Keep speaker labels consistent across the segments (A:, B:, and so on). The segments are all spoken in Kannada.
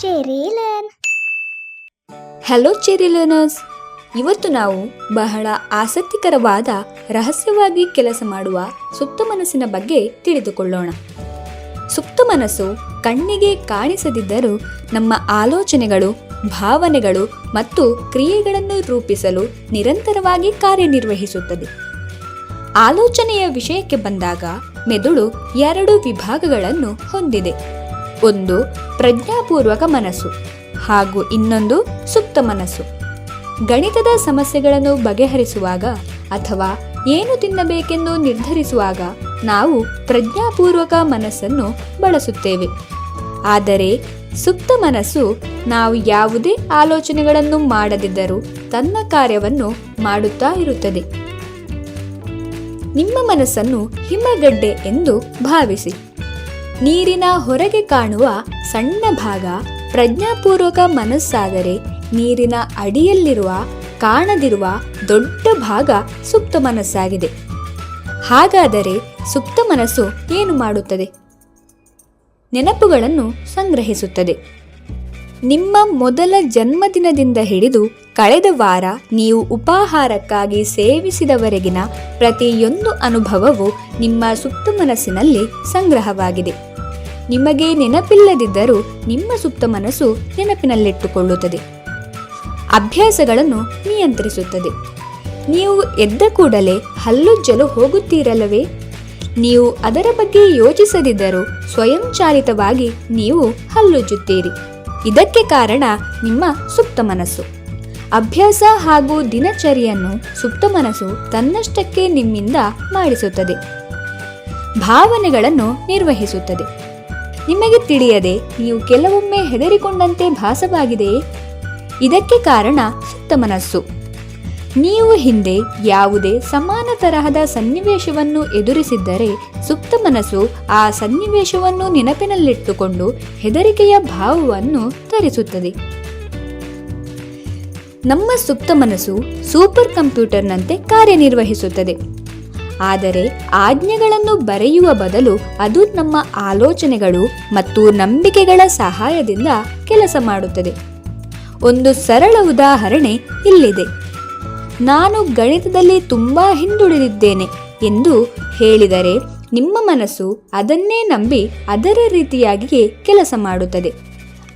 A: ಚೆರಿಲನ್
B: ಹಲೋ ಚೆರಿ ಲರ್ನರ್ಸ್ ಇವತ್ತು ನಾವು ಬಹಳ ಆಸಕ್ತಿಕರವಾದ ರಹಸ್ಯವಾಗಿ ಕೆಲಸ ಮಾಡುವ ಸುಪ್ತ ಮನಸ್ಸಿನ ಬಗ್ಗೆ ತಿಳಿದುಕೊಳ್ಳೋಣ. ಸುಪ್ತ ಮನಸ್ಸು ಕಣ್ಣಿಗೆ ಕಾಣಿಸದಿದ್ದರೂ ನಮ್ಮ ಆಲೋಚನೆಗಳು, ಭಾವನೆಗಳು ಮತ್ತು ಕ್ರಿಯೆಗಳನ್ನು ರೂಪಿಸಲು ನಿರಂತರವಾಗಿ ಕಾರ್ಯನಿರ್ವಹಿಸುತ್ತದೆ. ಆಲೋಚನೆಯ ವಿಷಯಕ್ಕೆ ಬಂದಾಗ ಮೆದುಳು ಎರಡು ವಿಭಾಗಗಳನ್ನು ಹೊಂದಿದೆ. ಒಂದು ಪ್ರಜ್ಞಾಪೂರ್ವಕ ಮನಸ್ಸು ಹಾಗೂ ಇನ್ನೊಂದು ಸುಪ್ತ ಮನಸ್ಸು. ಗಣಿತದ ಸಮಸ್ಯೆಗಳನ್ನು ಬಗೆಹರಿಸುವಾಗ ಅಥವಾ ಏನು ತಿನ್ನಬೇಕೆಂದು ನಿರ್ಧರಿಸುವಾಗ ನಾವು ಪ್ರಜ್ಞಾಪೂರ್ವಕ ಮನಸ್ಸನ್ನು ಬಳಸುತ್ತೇವೆ. ಆದರೆ ಸುಪ್ತ ಮನಸ್ಸು ನಾವು ಯಾವುದೇ ಆಲೋಚನೆಗಳನ್ನು ಮಾಡದಿದ್ದರೂ ತನ್ನ ಕಾರ್ಯವನ್ನು ಮಾಡುತ್ತಾ ಇರುತ್ತದೆ. ನಿಮ್ಮ ಮನಸ್ಸನ್ನು ಹಿಮಗಡ್ಡೆ ಎಂದು ಭಾವಿಸಿ. ನೀರಿನ ಹೊರಗೆ ಕಾಣುವ ಸಣ್ಣ ಭಾಗ ಪ್ರಜ್ಞಾಪೂರ್ವಕ ಮನಸ್ಸಾದರೆ ನೀರಿನ ಅಡಿಯಲ್ಲಿರುವ, ಕಾಣದಿರುವ ದೊಡ್ಡ ಭಾಗ ಸುಪ್ತ ಮನಸ್ಸಾಗಿದೆ. ಹಾಗಾದರೆ ಸುಪ್ತ ಮನಸ್ಸು ಏನು ಮಾಡುತ್ತದೆ? ನೆನಪುಗಳನ್ನು ಸಂಗ್ರಹಿಸುತ್ತದೆ. ನಿಮ್ಮ ಮೊದಲ ಜನ್ಮದಿನದಿಂದ ಹಿಡಿದು ಕಳೆದ ವಾರ ನೀವು ಉಪಾಹಾರಕ್ಕಾಗಿ ಸೇವಿಸಿದವರೆಗಿನ ಪ್ರತಿಯೊಂದು ಅನುಭವವು ನಿಮ್ಮ ಸುಪ್ತ ಮನಸ್ಸಿನಲ್ಲಿ ಸಂಗ್ರಹವಾಗಿದೆ. ನಿಮಗೆ ನೆನಪಿಲ್ಲದಿದ್ದರೂ ನಿಮ್ಮ ಸುಪ್ತ ಮನಸ್ಸು ನೆನಪಿನಲ್ಲಿಟ್ಟುಕೊಳ್ಳುತ್ತದೆ. ಅಭ್ಯಾಸಗಳನ್ನು ನಿಯಂತ್ರಿಸುತ್ತದೆ. ನೀವು ಎದ್ದ ಕೂಡಲೇ ಹಲ್ಲುಜ್ಜಲು ಹೋಗುತ್ತೀರಲ್ಲವೇ? ನೀವು ಅದರ ಬಗ್ಗೆ ಯೋಚಿಸದಿದ್ದರೂ ಸ್ವಯಂಚಾಲಿತವಾಗಿ ನೀವು ಹಲ್ಲುಜ್ಜುತ್ತೀರಿ. ಇದಕ್ಕೆ ಕಾರಣ ನಿಮ್ಮ ಸುಪ್ತ ಮನಸ್ಸು. ಅಭ್ಯಾಸ ಹಾಗೂ ದಿನಚರಿಯನ್ನು ಸುಪ್ತ ಮನಸ್ಸು ತನ್ನಷ್ಟಕ್ಕೆ ನಿಮ್ಮಿಂದ ಮಾಡಿಸುತ್ತದೆ. ಭಾವನೆಗಳನ್ನು ನಿರ್ವಹಿಸುತ್ತದೆ. ನಿಮಗೆ ತಿಳಿಯದೆ ನೀವು ಕೆಲವೊಮ್ಮೆ ಹೆದರಿಕೊಂಡಂತೆ ಭಾಸವಾಗಿದೆಯೇ ಇದಕ್ಕೆ ಕಾರಣ ಸುತ್ತ ಮನಸ್ಸು. ನೀವು ಹಿಂದೆ ಯಾವುದೇ ಸಮಾನ ತರಹದ ಸನ್ನಿವೇಶವನ್ನು ಎದುರಿಸಿದ್ದರೆ ಸುಪ್ತ ಮನಸ್ಸು ಆ ಸನ್ನಿವೇಶವನ್ನು ನೆನಪಿನಲ್ಲಿಟ್ಟುಕೊಂಡು ಹೆದರಿಕೆಯ ಭಾವವನ್ನು ತರಿಸುತ್ತದೆ. ನಮ್ಮ ಸುಪ್ತ ಮನಸ್ಸು ಸೂಪರ್ ಕಂಪ್ಯೂಟರ್ನಂತೆ ಕಾರ್ಯನಿರ್ವಹಿಸುತ್ತದೆ. ಆದರೆ ಆಜ್ಞೆಗಳನ್ನು ಬರೆಯುವ ಬದಲು ಅದು ನಮ್ಮ ಆಲೋಚನೆಗಳು ಮತ್ತು ನಂಬಿಕೆಗಳ ಸಹಾಯದಿಂದ ಕೆಲಸ ಮಾಡುತ್ತದೆ. ಒಂದು ಸರಳ ಉದಾಹರಣೆ ಇಲ್ಲಿದೆ. ನಾನು ಗಣಿತದಲ್ಲಿ ತುಂಬಾ ಹಿಂದುಳಿದಿದ್ದೇನೆ ಎಂದು ಹೇಳಿದರೆ ನಿಮ್ಮ ಮನಸ್ಸು ಅದನ್ನೇ ನಂಬಿ ಅದರ ರೀತಿಯಾಗಿಯೇ ಕೆಲಸ ಮಾಡುತ್ತದೆ.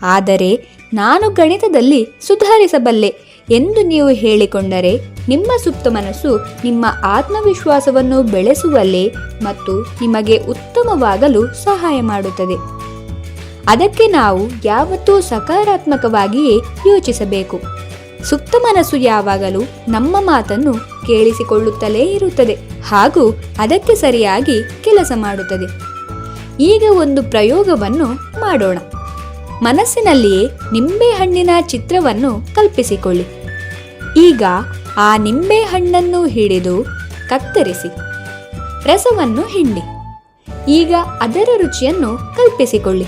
B: ಆದರೆ ನಾನು ಗಣಿತದಲ್ಲಿ ಸುಧಾರಿಸಬಲ್ಲೆ ಎಂದು ನೀವು ಹೇಳಿಕೊಂಡರೆ ನಿಮ್ಮ ಸುಪ್ತ ಮನಸ್ಸು ನಿಮ್ಮ ಆತ್ಮವಿಶ್ವಾಸವನ್ನು ಬೆಳೆಸುವಲ್ಲಿ ಮತ್ತು ನಿಮಗೆ ಉತ್ತಮವಾಗಲು ಸಹಾಯ ಮಾಡುತ್ತದೆ. ಅದಕ್ಕೆ ನಾವು ಯಾವತ್ತೂ ಸಕಾರಾತ್ಮಕವಾಗಿಯೇ ಯೋಚಿಸಬೇಕು. ಸುಪ್ತ ಮನಸ್ಸು ಯಾವಾಗಲೂ ನಮ್ಮ ಮಾತನ್ನು ಕೇಳಿಸಿಕೊಳ್ಳುತ್ತಲೇ ಇರುತ್ತದೆ ಹಾಗೂ ಅದಕ್ಕೆ ಸರಿಯಾಗಿ ಕೆಲಸ ಮಾಡುತ್ತದೆ. ಈಗ ಒಂದು ಪ್ರಯೋಗವನ್ನು ಮಾಡೋಣ. ಮನಸ್ಸಿನಲ್ಲಿಯೇ ನಿಂಬೆ ಹಣ್ಣಿನ ಚಿತ್ರವನ್ನು ಕಲ್ಪಿಸಿಕೊಳ್ಳಿ. ಈಗ ಆ ನಿಂಬೆ ಹಣ್ಣನ್ನು ಹಿಡಿದು ಕತ್ತರಿಸಿ, ರಸವನ್ನು ಹಿಂಡಿ. ಈಗ ಅದರ ರುಚಿಯನ್ನು ಕಲ್ಪಿಸಿಕೊಳ್ಳಿ.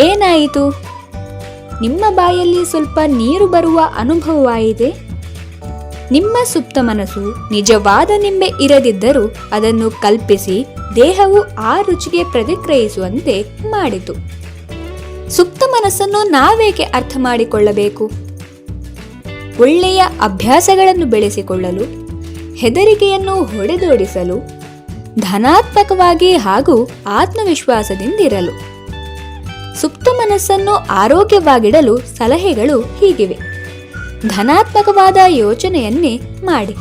B: ಏನಾಯಿತು? ನಿಮ್ಮ ಬಾಯಲ್ಲಿ ಸ್ವಲ್ಪ ನೀರು ಬರುವ ಅನುಭವವಾಯಿದೆ ನಿಮ್ಮ ಸುಪ್ತ ಮನಸ್ಸು ನಿಜವಾದ ನಿಂಬೆ ಇರದಿದ್ದರೂ ಅದನ್ನು ಕಲ್ಪಿಸಿ ದೇಹವು ಆ ರುಚಿಗೆ ಪ್ರತಿಕ್ರಿಯಿಸುವಂತೆ ಮಾಡಿತು. ಸುಪ್ತ ಮನಸ್ಸನ್ನು ನಾವೇಕೆ ಅರ್ಥ ಮಾಡಿಕೊಳ್ಳಬೇಕು? ಒಳ್ಳೆಯ ಅಭ್ಯಾಸಗಳನ್ನು ಬೆಳೆಸಿಕೊಳ್ಳಲು, ಹೆದರಿಕೆಯನ್ನು ಹೊಡೆದೋಡಿಸಲು, ಧನಾತ್ಮಕವಾಗಿ ಹಾಗೂ ಆತ್ಮವಿಶ್ವಾಸದಿಂದಿರಲು. ಸುಪ್ತ ಮನಸ್ಸನ್ನು ಆರೋಗ್ಯವಾಗಿಡಲು ಸಲಹೆಗಳು ಹೀಗಿವೆ. ಧನಾತ್ಮಕವಾದ ಯೋಚನೆಯನ್ನೇ ಮಾಡಿ.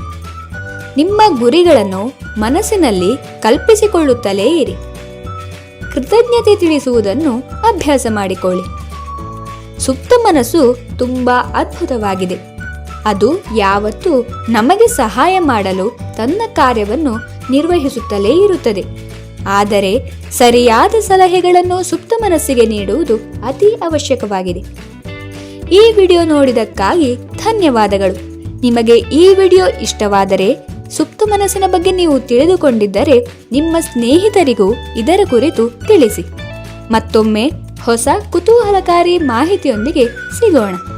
B: ನಿಮ್ಮ ಗುರಿಗಳನ್ನು ಮನಸ್ಸಿನಲ್ಲಿ ಕಲ್ಪಿಸಿಕೊಳ್ಳುತ್ತಲೇ ಇರಿ. ಕೃತಜ್ಞತೆ ತಿಳಿಸುವುದನ್ನು ಅಭ್ಯಾಸ ಮಾಡಿಕೊಳ್ಳಿ. ಸುಪ್ತ ಮನಸ್ಸು ತುಂಬಾ ಅದ್ಭುತವಾಗಿದೆ. ಅದು ಯಾವತ್ತೂ ನಮಗೆ ಸಹಾಯ ಮಾಡಲು ತನ್ನ ಕಾರ್ಯವನ್ನು ನಿರ್ವಹಿಸುತ್ತಲೇ ಇರುತ್ತದೆ. ಆದರೆ ಸರಿಯಾದ ಸಲಹೆಗಳನ್ನು ಸುಪ್ತ ಮನಸ್ಸಿಗೆ ನೀಡುವುದು ಅತಿ ಅವಶ್ಯಕವಾಗಿದೆ. ಈ ವಿಡಿಯೋ ನೋಡಿದಕ್ಕಾಗಿ ಧನ್ಯವಾದಗಳು. ನಿಮಗೆ ಈ ವಿಡಿಯೋ ಇಷ್ಟವಾದರೆ ಸುಪ್ತ ಮನಸ್ಸಿನ ಬಗ್ಗೆ ನೀವು ತಿಳಿದುಕೊಂಡಿದ್ದರೆ ನಿಮ್ಮ ಸ್ನೇಹಿತರಿಗೂ ಇದರ ಕುರಿತು ತಿಳಿಸಿ. ಮತ್ತೊಮ್ಮೆ ಹೊಸ ಕುತೂಹಲಕಾರಿ ಮಾಹಿತಿಯೊಂದಿಗೆ ಸಿಗೋಣ.